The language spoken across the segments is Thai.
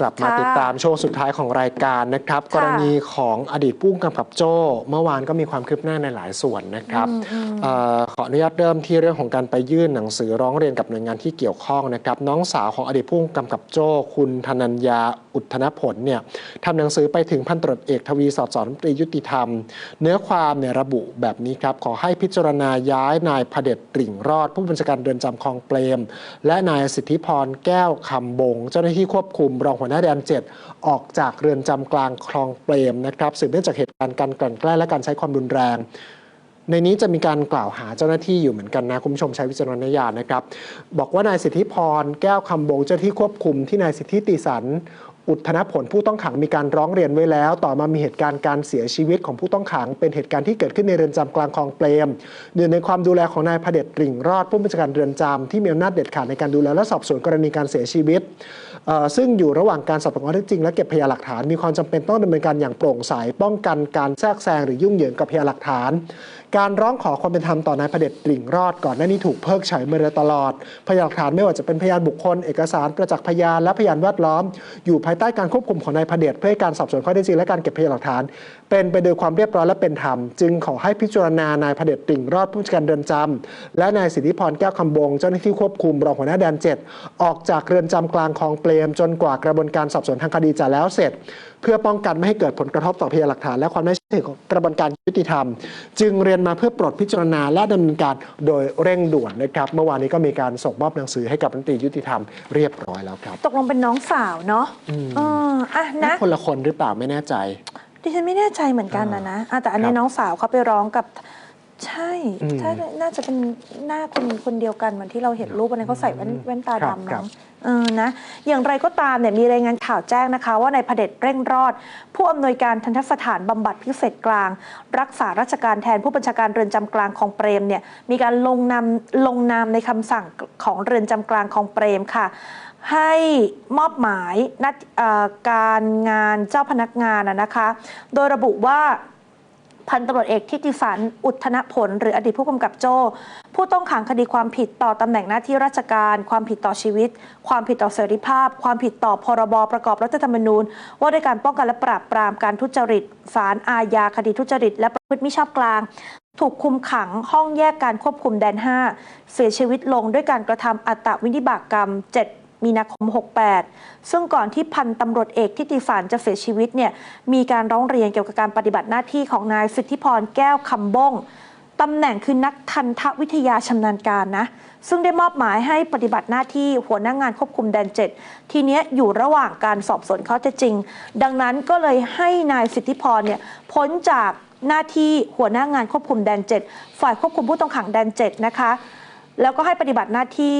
กลับมาค่ะติดตามช่วงสุดท้ายของรายการนะครับค่ะกรณีของอดีตผู้กำกับโจ้เมื่อวานก็มีความคืบหน้าในหลายส่วนนะครับอืมอืมเออขออนุญาตเริ่มที่เรื่องของการไปยื่นหนังสือร้องเรียนกับหน่วยงานที่เกี่ยวข้องนะครับ น้องสาวของอดีตผู้กำกับโจ้คุณธนัญญาอุทธนผลเนี่ยทำหนังสือไปถึงพันตำรวจเอกทวีสอดสอนรัฐมนตรียุติธรรม เนื้อความเนี่ยระบุแบบนี้ครับขอให้พิจารณาย้ายนายพเด็จตริ่งรอด ผู้บัญชาการเรือนจำคลองเปรม และนายสิทธิพรแก้วคำบง เจ้าหน้าที่ควบคุมรองหัวหน้าแดนเจ็ดออกจากเรือนจำกลางคลองเปรมนะครับสืบเนื่องจากเหตุการณ์การกลั่นแกล้งและการใช้ความรุนแรง ในนี้จะมีการกล่าวหาเจ้าหน้าที่อยู่เหมือนกันนะ คุณผู้ชมใช้วิจารณญาณนะครับ บอกว่านายสิทธิพร แก้วคำบงเจ้าหน้าที่ควบคุมที่นายสิทธิติสัน อุทธนผลผู้ต้องขังมีการร้องเรียนไว้แล้ว ต่อมามีเหตุการณ์การเสียชีวิตของผู้ต้องขัง เป็นเหตุการณ์ที่เกิดขึ้นในเรือนจำกลางคลองเปรมอยู่ในความดูแลของนายพเด็จริ่งรอดผู้บัญชาการเรือนจำที่มีอำนาจเด็ดขาดในการดูแลและสอบสวนกรณีการเสียชีวิต ซึ่งอยู่ระหว่างการสอบสวนข้อเท็จจริงและเก็บพยานหลักฐาน มีความจำเป็นต้องดำเนินการอย่างโปร่งใสป้องกันการแทรกแซงหรือยุ่งเหยิงกับพยานหลักฐาน การร้องขอความเป็นธรรมต่อนายพเด็จตริ่งรอดก่อนหน้านี้ถูกเพิกเฉยมาโดยตลอด พยานหลักฐานไม่ว่าจะเป็นพยานบุคคล เอกสารประจักษ์พยานและพยานแวดล้อมอยู่ภายใต้การควบคุมของนายพเด็จเพื่อให้การสอบสวนข้อเท็จจริงและการเก็บพยานหลักฐาน เป็นไปโดยความเรียบร้อยและเป็นธรรม จึงขอให้พิจารณานายพเด็จติ่งรอดผู้จัดการเรือนจำและนายสิทธิพรแก้วคำบงเจ้าหน้าที่ควบคุมรองหัวหน้าแดนเจ็ดออกจากเรือนจำกลางคลองเปรมจนกว่ากระบวนการสอบสวนทางคดีจะแล้วเสร็จ เพื่อป้องกันไม่ให้เกิดผลกระทบต่อพยานหลักฐาน และความน่าเชื่อถือของกระบวนการยุติธรรม จึงเรียนมาเพื่อปลดพิจารณาและดำเนินการโดยเร่งด่วนนะครับ เมื่อวานนี้ก็มีการส่งมอบหนังสือให้กับรัฐมนตรียุติธรรมเรียบร้อยแล้วครับ ตกลงเป็นน้องสาวเนาะอืมเอออะนะคนละคนหรือเปล่าไม่แน่ใจดิฉันไม่แน่ใจเหมือนกันนะนะอะแต่อันนี้ครับน้องสาวเขาไปร้องกับ ใช่อืม ใช่น่าจะเป็นหน้าคนคนเดียวกันเหมือนที่เราเห็นรูปอันนั้นเขาใส่แว่นแว่นตาครับดำครัมั้บ งเออนะ อย่างไรก็ตามเนี่ยมีรายงานข่าวแจ้งนะคะ ว่าในายพเด็จเร่งรอด ผู้อำนวยการทันทสถานบำบัดพิเศษกลาง รักษาราชการแทนผู้บัญชาการเรือนจำกลางของเปรมเนี่ยมีการลงนามลงนามในคำสั่งของเรือนจำกลางของเปรมค่ะ ให้มอบหมายนัดเอ่อการงานเจ้าพนักงานนะนะคะ โดยระบุว่า พันตำรวจเอกทิติสัน อุทธนผล หรืออดีตผู้กำกับโจ้ ผู้ต้องขังคดีความผิดต่อตำแหน่งหน้าที่ราชการ ความผิดต่อชีวิต ความผิดต่อเสรีภาพ ความผิดต่อพรบประกอบรัฐธรรมนูญ ว่าด้วยการป้องกันและปราบปรามการทุจริตศาลอาญาคดีทุจริต และประพฤติมิชอบกลาง ถูกคุมขังห้องแยกการควบคุมแดน 5 เสียชีวิตลงด้วยการกระทำอัตวินิบากกรรม 7 มีนาคม 68 ซึ่งก่อนที่พันตำรวจเอกทิติสันจะเสียชีวิตเนี่ยมีการร้องเรียนเกี่ยวกับการปฏิบัติหน้าที่ของนายสิทธิพรแก้วคำบ้งตำแหน่งคือนักทันทวิทยาชำนาญการนะ ซึ่งได้มอบหมายให้ปฏิบัติหน้าที่หัวหน้างงานควบคุมแดนเจ็ดทีเนี้ยอยู่ระหว่างการสอบสวนข้อเท็จจริง ดังนั้นก็เลยให้นายสิทธิพรเนี่ยพ้นจากหน้าที่หัวหน้างานควบคุมแดนเจ็ดฝ่ายควบคุมผู้ต้องขังแดนเจ็ดนะคะ แล้วก็ให้ปฏิบัติหน้าที่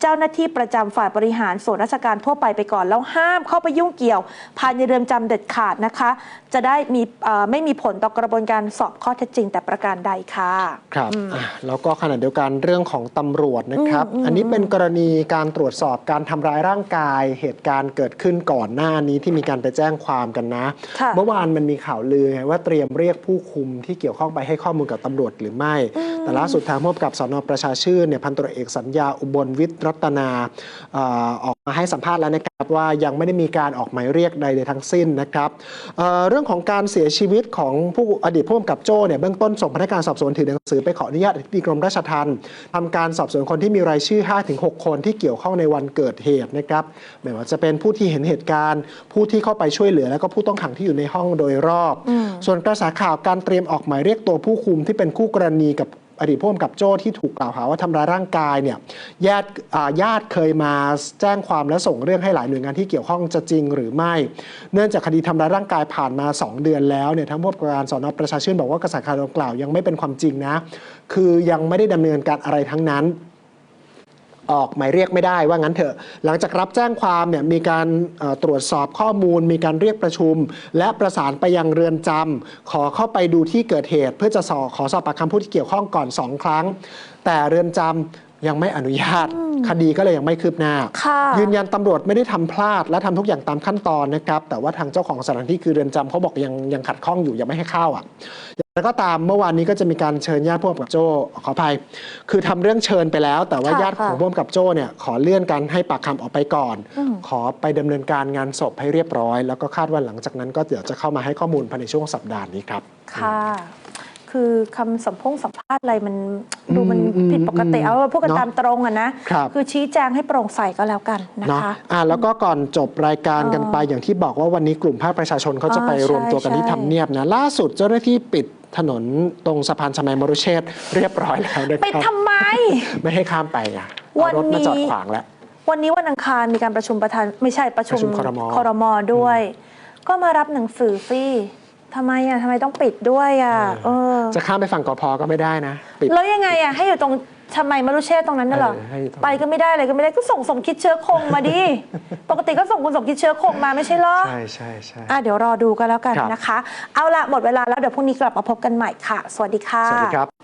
เจ้าหน้าที่ประจำฝ่ายบริหารส่วนราชการทั่วไปไปก่อน แล้วห้ามเข้าไปยุ่งเกี่ยว ภายในเรือนจำเด็ดขาดนะคะ จะได้มีเอ่อไม่มีผลต่อกระบวนการสอบข้อเท็จจริง แต่ประการใดค่ะครับอะแล้วก็ขณะเดียวกันเรื่องของตำรวจนะครับอืมอืมอันนี้เป็นกรณีการตรวจสอบการทำร้ายร่างกาย เหตุการณ์เกิดขึ้นก่อนหน้านี้ที่มีการไปแจ้งความกันนะค่ะเมื่อวานมันมีข่าวลือไงว่าเตรียมเรียกผู้คุมที่เกี่ยวข้องไปให้ข้อมูลกับตำรวจหรือไม่ แต่ล่าสุดทางผู้กำกับสนประชาชื่นเนี่ยพันตรวจเอกสัญญาอุบลวิทย์รัตนาเอ่อออกมาให้สัมภาษณ์แล้วนะครับว่ายังไม่ได้มีการออกหมายเรียกใดๆทั้งสิ้นนะครับเอ่อเรื่องของการเสียชีวิตของผู้อดีตผู้กำกับโจ้เนี่ยเบื้องต้นส่งพนักงานสอบสวนถือหนังสือไปขออนุญาตอธิบดีกรมราชทัณฑ์ทำการสอบสวนคนที่มีรายชื่อ 5-6 คนที่เกี่ยวข้องในวันเกิดเหตุนะครับไม่ว่าจะเป็นผู้ที่เห็นเหตุการณ์ ผู้ที่เข้าไปช่วยเหลือ แล้วก็ผู้ต้องขังที่อยู่ในห้องโดยรอบอืมส่วนกระแสข่าวการเตรียมออกหมายเรียกตัวผู้คุมที่เป็นคู่กรณีกับ อดีตผู้กำกับโจ้ที่ถูกกล่าวหาว่าทำร้ายร่างกายเนี่ยญาติญาติเคยมาแจ้งความและส่งเรื่องให้หลายหน่วยงานที่เกี่ยวข้องจะจริงหรือไม่ เนื่องจากคดีทำร้ายร่างกายผ่านมา 2 เดือนแล้วเนี่ยทั้งผู้กำกับการสอนอประชาชื่นบอกว่ากระแสข่าวดังกล่าวยังไม่เป็นความจริงนะ คือยังไม่ได้ดำเนินการอะไรทั้งนั้น ออกหมายเรียกไม่ได้ว่างั้นเถอะ หลังจากรับแจ้งความเนี่ยมีการตรวจสอบข้อมูล มีการเรียกประชุม และประสานไปยังเรือนจำขอเข้าไปดูที่เกิดเหตุ เพื่อจะสอขอสอบปากคำผู้ที่เกี่ยวข้องก่อน 2 ครั้ง แต่เรือนจำ ยังไม่อนุญาต คดีก็เลยยังไม่คืบหน้าค่ะยืนยันตำรวจไม่ได้ทำพลาด และทำทุกอย่างตามขั้นตอนนะครับ แต่ว่าทางเจ้าของสถานที่คือเรือนจำเขาบอกยังยังขัดข้องอยู่ยังไม่ให้เข้าอะอย่างไรก็ตามเมื่อวานนี้ก็จะมีการเชิญญาติผู้กำกับโจ้ขออภัย คือทำเรื่องเชิญไปแล้ว แต่ว่าค่ะญาติของค่ะผู้กำกับโจ้เนี่ยขอเลื่อนการให้ปากคำออกไปก่อนอืมขอไปดำเนินการงานศพให้เรียบร้อย แล้วก็คาดว่าหลังจากนั้นก็เดี๋ยวจะเข้ามาให้ข้อมูลภายในช่วงสัปดาห์นี้ครับค่ะ คือคำสัมพงสัมภาษณ์อะไรมันดูมันอืมผิดปกติอืมเอาว่าพูดกันเนอะตามตรงอะนะครับคือชี้แจงให้โปร่งใสก็แล้วกันนะเนาะคะอ่าแล้วก็ก่อนจบรายการกันไปเอออย่างที่บอกว่าวันนี้กลุ่มภาคประชาชนเขาจะอ๋อไปรวมตัวกันที่ใช่ทำเนียบนะล่าสุดเจ้าหน้าที่ปิดถนนตรงสะพานชมัยมรุเชษฐ์เรียบร้อยแล้วนะไปครับทำไม ไม่ให้ข้ามไปอะวัเอานรถมาจอดนี้ขวางแล้ววันนี้วันอังคารมีการประชุมประธานไม่ใช่ประชุมประชุมครมครมด้วย ก็มารับหนังสือฟรี ทำไมอะทำไมต้องปิดด้วยอะเออจะข้ามไปฝั่งกพก็ไม่ได้นะปิด แล้วยังไงอะให้อยู่ตรงทำไมมารุเชษตรงนั้นน่ะเหรอ เออให้ตรงนั้น ไปก็ไม่ได้เลยก็ไม่ได้ก็ส่งสมคิดเชื้อคงมาดิ ปกติก็ส่งคุณสมคิดเชื้อคงมาไม่ใช่เหรอ ใช่ใช่ใช่ อะเดี๋ยวรอดูกันแล้วกันครับ นะคะ เอาละหมดเวลาแล้วเดี๋ยวพรุ่งนี้กลับมาพบกันใหม่ค่ะ สวัสดีค่ะ สวัสดีครับ